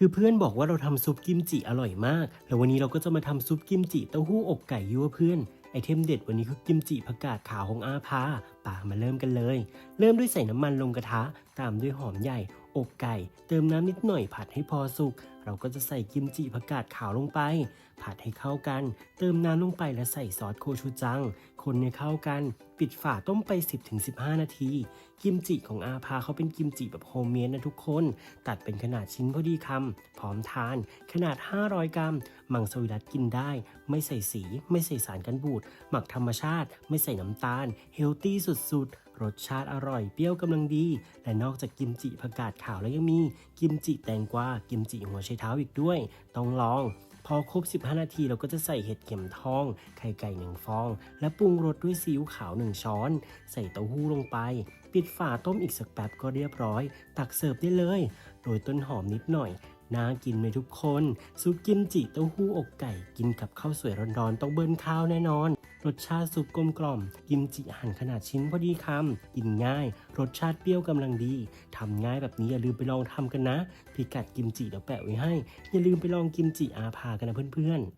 คือเพื่อนบอกว่าเราทำซุปกิมจิอร่อยมาก แล้ววันนี้เราก็จะมาทำซุปกิมจิเต้าหู้อกไก่ยั่วเพื่อน ไอเทมเด็ดวันนี้คือกิมจิผักกาดขาวของอาภา ป่ามาเริ่มกันเลย เริ่มด้วยใส่น้ำมันลงกระทะ ตามด้วยหอมใหญ่ อกไก่ เติมน้ำนิดหน่อยผัดให้พอสุก เราก็จะใส่กิมจิผักกาดขาวลงไป ผัดให้เข้ากัน เติมน้ำลงไปและใส่ซอสโคชูจัง คนให้เข้ากัน ปิดฝาต้มไป 10-15 นาที กิมจิของอาภาเขาเป็นกิมจิแบบโฮมเมดนะทุกคน ตัดเป็นขนาดชิ้นพอดีคำพร้อมทาน ขนาด 500 กรัม มังสวิรัตกินได้ ไม่ใส่สี ไม่ใส่สารกันบูด หมักธรรมชาติ ไม่ใส่น้ำตาล เฮลตี้สุดๆ รสชาติอร่อยเปรี้ยวกำลังดี และนอกจากกิมจิผักกาดขาวแล้วยังมีกิมจิแตงกวา กิมจิหัวไชเท้าอีกด้วย ต้องลองพอครบ 15 นาทีเราก็จะใส่เห็ดเข็มทอง ไข่ไก่หนึ่งฟอง และปรุงรสด้วยซีอิ๊วขาวหนึ่งช้อน ใส่เต้าหู้ลงไป ปิดฝาต้มอีกสักแป๊บก็เรียบร้อย ตักเสิร์ฟได้เลยโรยต้นหอมนิดหน่อย น่ากินไหมทุกคน ซุปกิมจิเต้าหู้อกไก่ กินกับข้าวสวยร้อนๆต้องเบิร์นข้าวแน่นอน รสชาติซุปกลมกล่อม กิมจิหั่นขนาดชิ้นพอดีคำกินง่าย รสชาติเปรี้ยวกำลังดีทำง่ายแบบนี้อย่าลืมไปลองทำกันนะ พิกัดกิมจิเดี๋ยวแปะไว้ให้ อย่าลืมไปลองกิมจิอาภากันนะเพื่อนๆ